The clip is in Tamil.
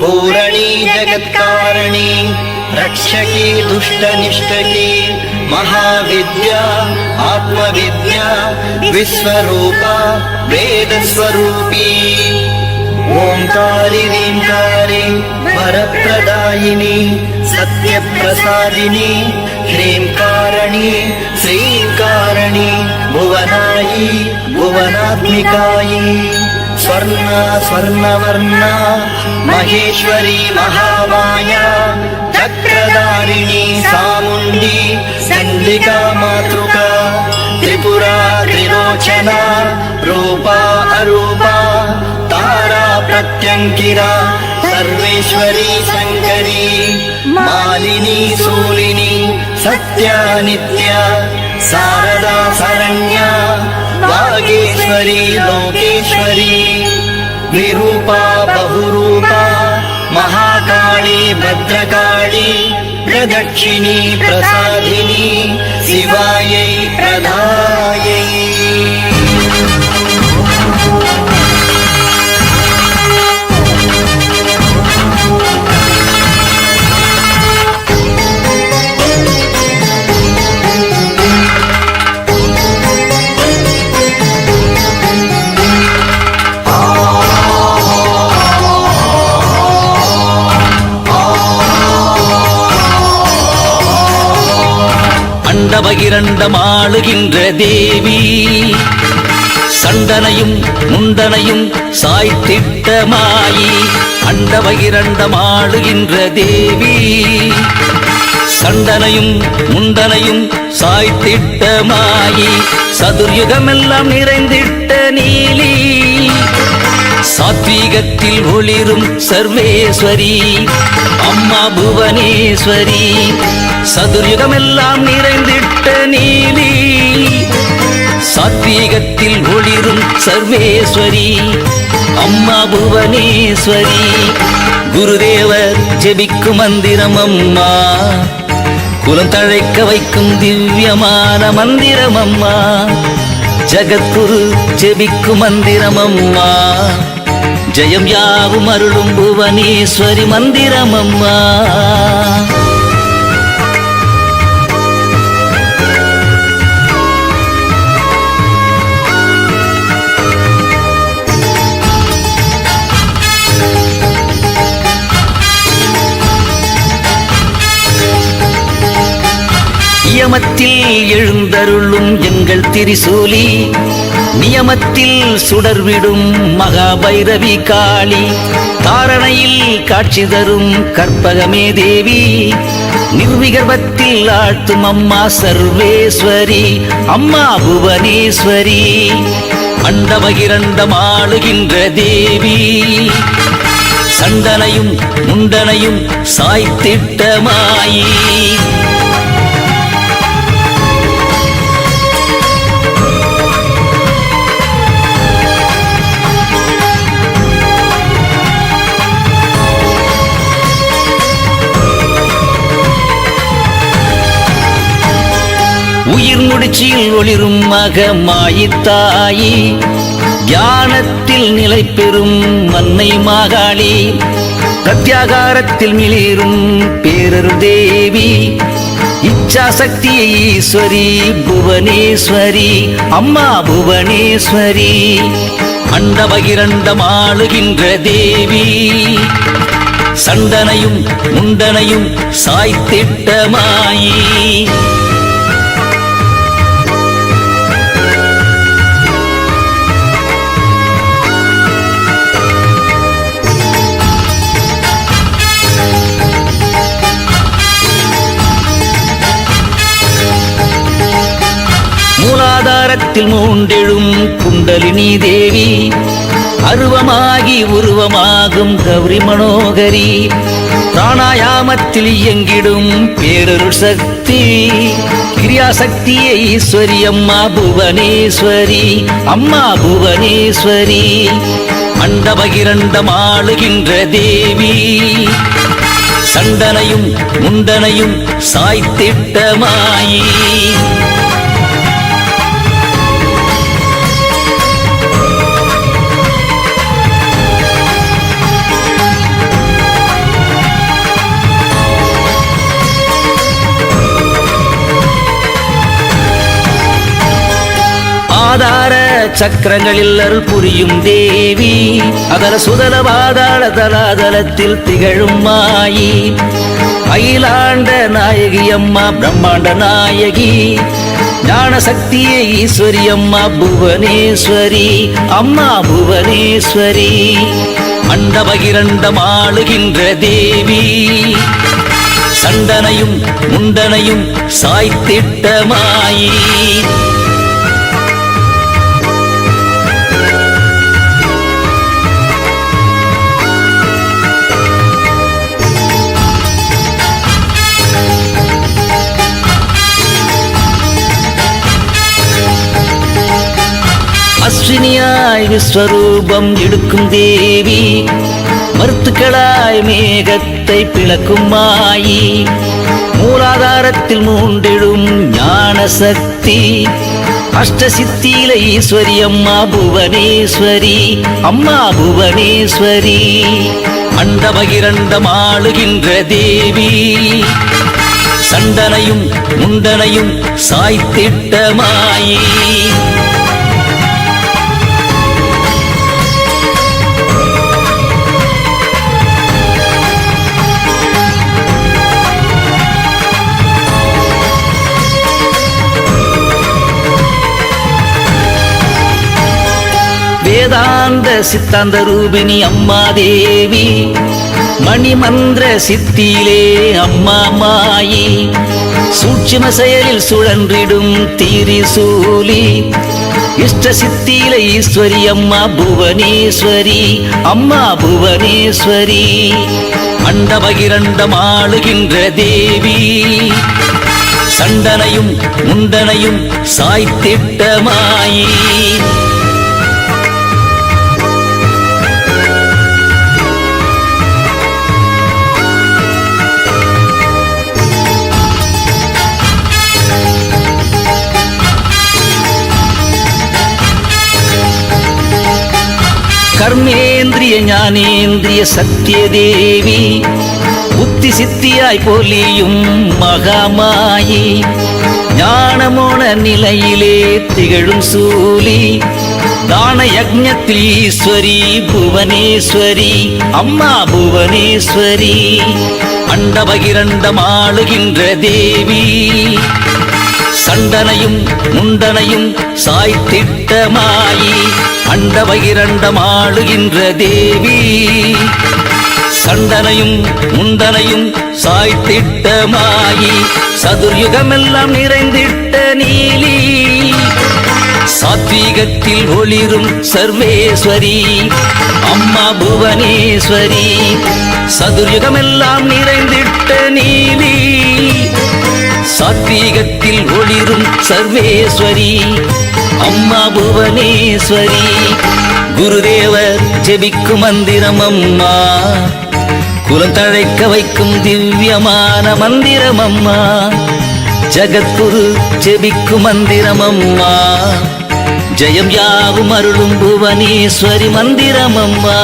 पूरणी जगत्कारिणी रक्षकी दुष्टनिष्ठकी महाविद्या आत्मविद्या विश्वरूपा वेदस्वरूपी। ओङ्कारि रीङ्कारि वरप्रदायिनी सत्यप्रसादिनी ह्रीङ्कारणि श्रीङ्कारणि भुवनायि भुवनात्मिकायि స్వర్ణ స్వర్ణవర్ణ మహేశ్వరి మహామాయ చక్రధారిణి సాముండి చండికా మాతృక త్రిపురా త్రిలోచన రూపా అరూపా తారా ప్రత్యంకిరా సర్వేశ్వరి శంకరి మాలిని సూలిని సత్య నిత్య శారదా శరణ్య वागेश्वरी लोकेश्वरी विरूपा बहुरूपा महाकाली भद्रकाली प्रदक्षिणी प्रसादिनी அண்டபகிரண்டம் ஆளுகின்ற தேவி. சண்டனையும் முண்டனையும் சாய்த்திட்டமாயி அண்டவ அண்டபகிரண்டம் ஆளுகின்ற தேவி சண்டனையும் முண்டனையும் சாய்த்திட்டமாயி சதுர்யுகமெல்லாம் நிறைந்திட்ட நீலி. சாத்வீகத்தில் ஒளிரும் சர்வேஸ்வரி அம்மா புவனேஸ்வரி சதுர்யுகமெல்லாம் நிறைந்திட்ட நீலி. சாத்வீகத்தில் ஒளிரும் சர்வேஸ்வரி அம்மா புவனேஸ்வரி குருதேவர் ஜெபிக்கும் மந்திரம் அம்மா. குலம் தழைக்க வைக்கும் திவ்யமான மந்திரம் அம்மா. ஜகத்குரு ஜெபிக்கும் மந்திரம் அம்மா. ஜெயம் யாவும் அருளும் புவனீஸ்வரி மந்திரம் அம்மா நியமத்தில் எழுந்தருளும் எங்கள் திரிசூலி நியமத்தில் சுடர்விடும் மகாபைரவி காளி தாரணையில் காட்சி தரும் கற்பகமே தேவி. நிர்விகர்பத்தில் ஆழ்த்தும் அம்மா சர்வேஸ்வரி அம்மா புவனேஸ்வரி அண்டமகிரண்டம் ஆளுகின்ற தேவி. சண்டனையும் முண்டனையும் சாய்த்திட்டமாயி உயிர் முடிச்சில் ஒளிரும் மக மாயித்தாயி தியானத்தில் நிலை பெறும் மன்னை மாகாளி. பிரத்யாகாரத்தில் மிளிரும் பேரர் தேவி. இச்சாசக்தி ஈஸ்வரி புவனேஸ்வரி அம்மா புவனேஸ்வரி. அண்டபகிரண்டம் ஆளுகின்ற தேவி. சண்டனையும் முண்டனையும் சாய்த்திட்டமாயி மூலாதாரத்தில் மூண்டெழும் குண்டலினி தேவி அருவமாகி உருவமாகும் கௌரி மனோகரி பிராணாயாமத்தில் இயங்கிடும் பேரருள் சக்தி கிரியாசக்தியை ஈஸ்வரி அம்மா புவனேஸ்வரி அம்மா புவனேஸ்வரி அண்டபகிரண்டம் ஆளுகின்ற தேவி. சண்டனையும் முண்டனையும் சாய்த்திட்டமாயி சக்கரங்களில் அருள் புரியும் தேவி அதல சுதல வாதாள தலாதலத்தில் திகழும் மாயி. அயிலாண்ட நாயகி அம்மா பிரம்மாண்ட நாயகி. ஞான சக்தியே ஈஸ்வரி அம்மா புவனேஸ்வரி. அம்மா புவனேஸ்வரி. அண்டபகிரண்டம் ஆளுகின்ற தேவி. சண்டனையும் முண்டனையும் சாய்த்திட்ட மாயி. தர்ஷினியாய் விஸ்வரூபம் எடுக்கும் தேவி மருத்துக்களாய் மேகத்தை பிளக்கும் மாயி மூலாதாரத்தில் மூண்டிடும் ஞான சக்தி அஷ்டசித்தியில ஈஸ்வரி அம்மா புவனேஸ்வரி அம்மா புவனேஸ்வரி அண்டபகிரண்டம் ஆளுகின்ற தேவி. சண்டனையும் முண்டனையும் சாய்த்திட்ட மாயி. சித்தாந்த சித்தாந்த ரூபிணி அம்மா தேவி. மணிமந்திர சித்தியிலே அம்மா மாயி. சூட்சும செயலில் சுழன்றிடும் திரிசூலி. இஷ்ட சித்தியில ஈஸ்வரி அம்மா புவனேஸ்வரி. அம்மா புவனேஸ்வரி. அண்டபகிரண்டம் ஆளுகின்ற தேவி. சண்டனையும் முண்டனையும் சாய்த்திட்டமாயி கர்மேந்திரிய ஞானேந்திரிய சத்யதேவி புத்தி சித்தியாய் பொலியும் மகாமாயி ஞானமோன நிலையிலே திகழும் சூலி தான யக்ஞத்தில் ஈஸ்வரி புவனேஸ்வரி அம்மா புவனேஸ்வரி அண்டபகிரண்டம் ஆளுகின்ற தேவி. சண்டனையும் முண்டனையும் சாய்த்திட்டமாயி மாயி அண்டபகிரண்டம் ஆளுகின்ற தேவி. சண்டனையும் முண்டனையும் சாய்த்திட்டமாயி சதுர்யுகமெல்லாம் நிறைந்திட்ட நீலி. சாத்வீகத்தில் ஒளிரும் சர்வேஸ்வரி அம்மா புவனேஸ்வரி சதுர்யுகமெல்லாம் நிறைந்திட்ட நீலி. சாத்வீகத்தில் ஒளிரும் சர்வேஸ்வரி அம்மா புவனேஸ்வரி. குருதேவர் ஜெபிக்கும் மந்திரம் அம்மா. குலம் தழைக்க வைக்கும் திவ்யமான மந்திரம் அம்மா. ஜகத்குரு ஜெபிக்கும் மந்திரம் அம்மா. ஜெயம் யாவும் அருளும் புவனேஸ்வரி மந்திரம் அம்மா.